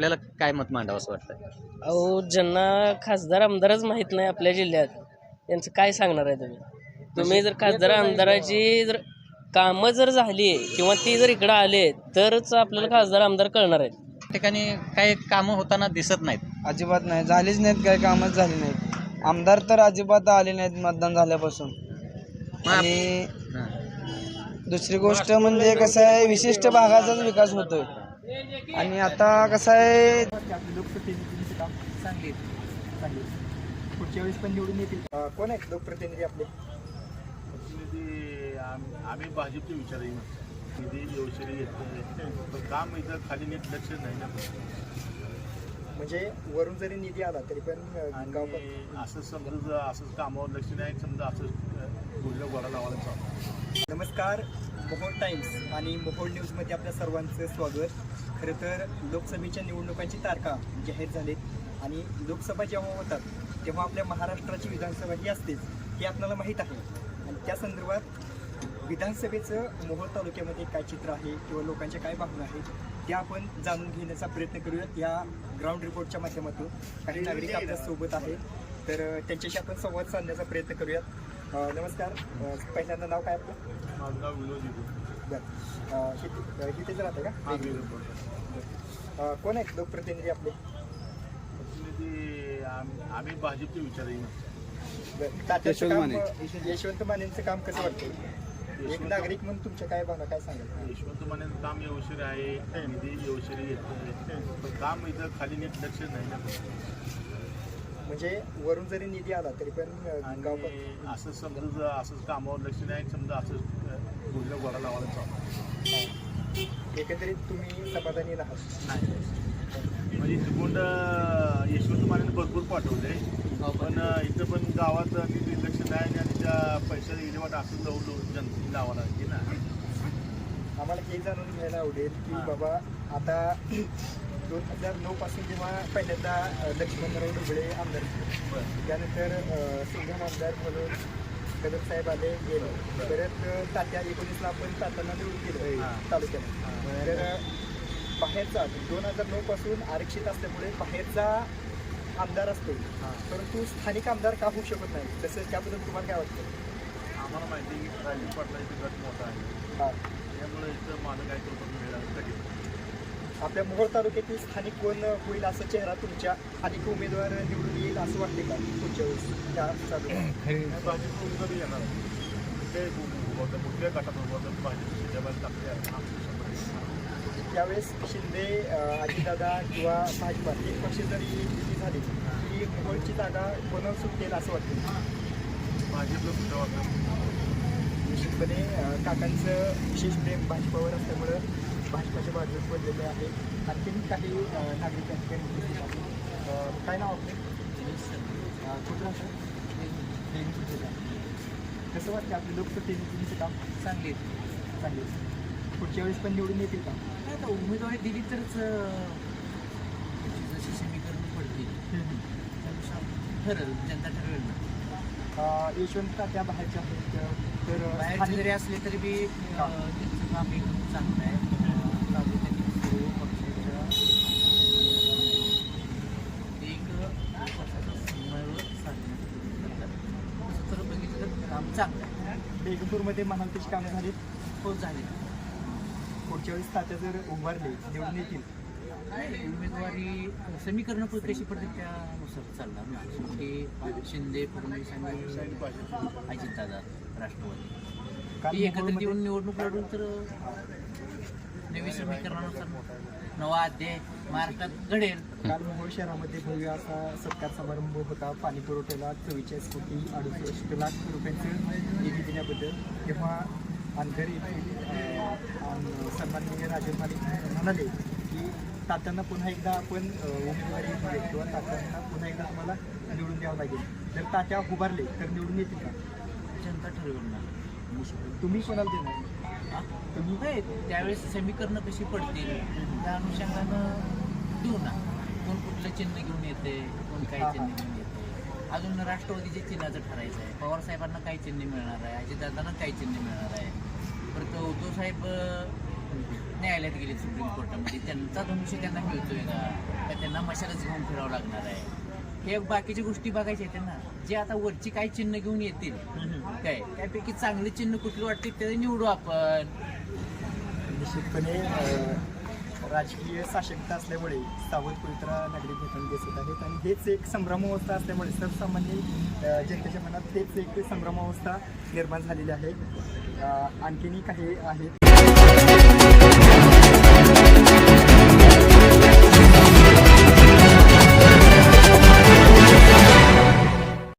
आपल्याला काय मत मांडावं असं वाटतं अहो ज्यांना खासदार आमदारच माहीत नाही आपल्या जिल्ह्यात यांचं काय सांगणार आहे तुम्ही? तुम्ही जर खासदार आमदाराची जर कामं जर झाली किंवा ती जर इकडं आले तरच आपल्याला खासदार आमदार कळणार आहेत. ठिकाणी काही कामं होताना दिसत नाहीत. अजिबात नाही. झालीच नाहीत काही कामच झाली नाहीत. आमदार तर अजिबात आले नाहीत मतदान झाल्यापासून. मग आप- आणि हां. दुसरी गोष्ट म्हणजे कसं आहे विशिष्ट भागाचाच विकास होतोय. आणि आता कसं आहे चांगली पुढच्या वेळेस पण निवडून येतील. कोण आहेत लोकप्रतिनिधी आपले? प्रतिनिधी आम- आम्ही भाजपचे विचार येईल निधी येते पण काम इथं खाली नीट लक्ष नाही ना. म्हणजे वरून जरी निधी आला तरी पण असं समजा असंच कामावर लक्ष नाही समजा असं गुढल्या गोडा लावायला चालू. नमस्कार मोहोळ टाइम्स आणि मोहोळ न्यूजमध्ये आपल्या सर्वांचं स्वागत. खरं तर लोकसभेच्या निवडणुकांची तारखा जाहीर झालीत आणि लोकसभा जेव्हा होतात तेव्हा आपल्या महाराष्ट्राची विधानसभा ही असतेच हे आपल्याला माहीत आहे. आणि त्या संदर्भात विधानसभेचं मोहोळ तालुक्यामध्ये काय चित्र आहे किंवा लोकांच्या काय भावना आहेत त्या आपण जाणून घेण्याचा प्रयत्न करूयात या ग्राउंड रिपोर्टच्या माध्यमातून. काही नागरिक आपल्यासोबत आहे तर त्यांच्याशी आपण संवाद साधण्याचा प्रयत्न करूयात. नमस्कार. पहिल्यांदा नाव काय आपलं? माझं नाव विनोद बरं. इथेच राहतं का? हा अ, कोण आहेत लोकप्रतिनिधी आपले? प्रतिनिधी आम- आम्ही भाजपचे विचार बरं. तात्याचं काम अ, यशवंत मानेंचं काम कसं वाटतं? एक नागरिक म्हणून तुमच्या काय भावना काय सांगाल? यशवंत मानेचं काम योशरी आहे निधी पण काम इथं खाली नीट लक्ष नाही ना. म्हणजे वरून जरी निधी आला तरी पण अ, गाव आणि असं समजा असंच कामावर लक्ष नाही समजा असं गुढल्या गोडा लावायला चालू. एकंदरीत तुम्ही समाधानी राहाल नाही. म्हणजे तिकोंड यशवंत मानेने भरपूर पाठवले. पण इथं पण गावात निधी लक्ष नाही आणि त्या पैशाचा इलेवाट असं जाऊ जनतेने लावायला लागते ना. आम्हाला हे जाणून घ्यायला आवडेल की हां. बाबा आता दोन हजार नऊ पासून जेव्हा पहिल्यांदा लक्ष्मणराव ढोबळे आमदार त्यानंतर सिंघम आमदार म्हणून कदम साहेब आले गेले. परत तात्या एकोणीसला आपण तात्यांना निवडून केलं. तालुक्यात तर बाहेरचा दोन हजार नऊ पासून आरक्षित असल्यामुळे बाहेरचा आमदार असतो. परंतु स्थानिक आमदार का होऊ शकत नाही? तसं त्याबद्दल तुम्हाला काय वाटतं? आम्हाला माहिती राजीव पाटलांची गट मोठा आहे त्यामुळे इथं माझं काय करून मिळालं कधी? आपल्या मोहोळ तालुक्यातील स्थानिक कोण होईल असा चेहरा तुमच्या अधिक उमेदवार निवडून येईल असं वाटते का पुढच्या वेळेस? त्या चालू. भाजप उमेदवार येणार. गटात टाकले. त्यावेळेस शिंदे अं, अजितदादा किंवा भाजपा हे पक्ष जरी युती झाली की मोहोळची जागा कोणावर सुटेल असं वाटतं भाजपला सुद्धा वाटतं निश्चितपणे काकांचं विशेष प्रेम भाजपावर असल्यामुळं भाजपाच्या बाजूस बनलेले आहे. आणखीन काही अं, नागरिक या ठिकाणी उपस्थित आहेत. अं, काय नाव आपलं? कुठं राहतं? कसं वाटतं आपलं लोकप्रतिनिधींचं काम? चांगली चांगले पुढच्या वेळेस पण निवडून येतील का? काय आता उमेदवारी दिली तरच जशी समीकरण पडतील. त्यानुसार ठरेल जनता ठरवेल ना. यशवंत त्या बाहेरच्या तर स्थानिक- जरी असले तरी बी त्यांचं काम एकदम चांगलं आहे. बेगमपूरमध्ये म्हणाल तशी कामं झाली. हो झाले. पुढच्या वेळेस तात्या जर उभारले निवडून येतील. उमेदवारी समीकरण पण कशी पडते त्यानुसार चालणार शेवटी शिंदे फडणवीस आणि अजितदादा राष्ट्रवादी. मोहोळमध्ये- येऊन निवडणूक लढून तर नवी समीकरणानुसार नवा अध्याय महाराष्ट्रात घडेल. काल मोहोळ शहरामध्ये भव्य असा सत्कार समारंभ होता. पाणी पुरवठ्याला चव्वेचाळीस कोटी अडुसष्ट लाख रुपयांचं निधी दिल्याबद्दल तेव्हा पालघर येथील सन्माननीय राजन मालिक म्हणाले की तात्यांना पुन्हा एकदा आपण उमेदवारी दिली किंवा तात्यांना पुन्हा एकदा तुम्हाला निवडून द्यावं लागेल. जर तात्या उभारले तर निवडून येतील का? जनता ठरवेल ना तुम्ही कोणाला देणार? त्यावेळेस समीकरणं कशी पडतील? त्या अनुषंगानं देऊ ना. कोण कुठलं चिन्ह घेऊन येते कोण काय चिन्ह घेऊन येते. अजून राष्ट्रवादीच्या चिन्हाचं ठरायचं आहे. पवार साहेबांना काय चिन्ह मिळणार आहे? अजितदादांना काय चिन्ह मिळणार आहे? परत उद्धव साहेब अं, न्यायालयात गेले सुप्रीम कोर्टामध्ये. त्यांचा धनुष्य त्यांना मिळतोय का त्यांना मशालच घेऊन फिरावं लागणार आहे. हे बाकीच्या गोष्टी बघायच्या आहेत त्यांना जे आता वरची काही चिन्ह घेऊन येतील काय? त्यापैकी चांगली चिन्ह कुठली वाटते ते निवडू आपण. निश्चितपणे राजकीय साशंकता असल्यामुळे सावध पवित्रा नागरिक घेताना दिसत आहेत आणि हेच एक संभ्रमावस्था असल्यामुळे सर्वसामान्य जनतेच्या मनात हेच एक संभ्रमावस्था निर्माण झालेली आहे. आणखीनही काही आहेत.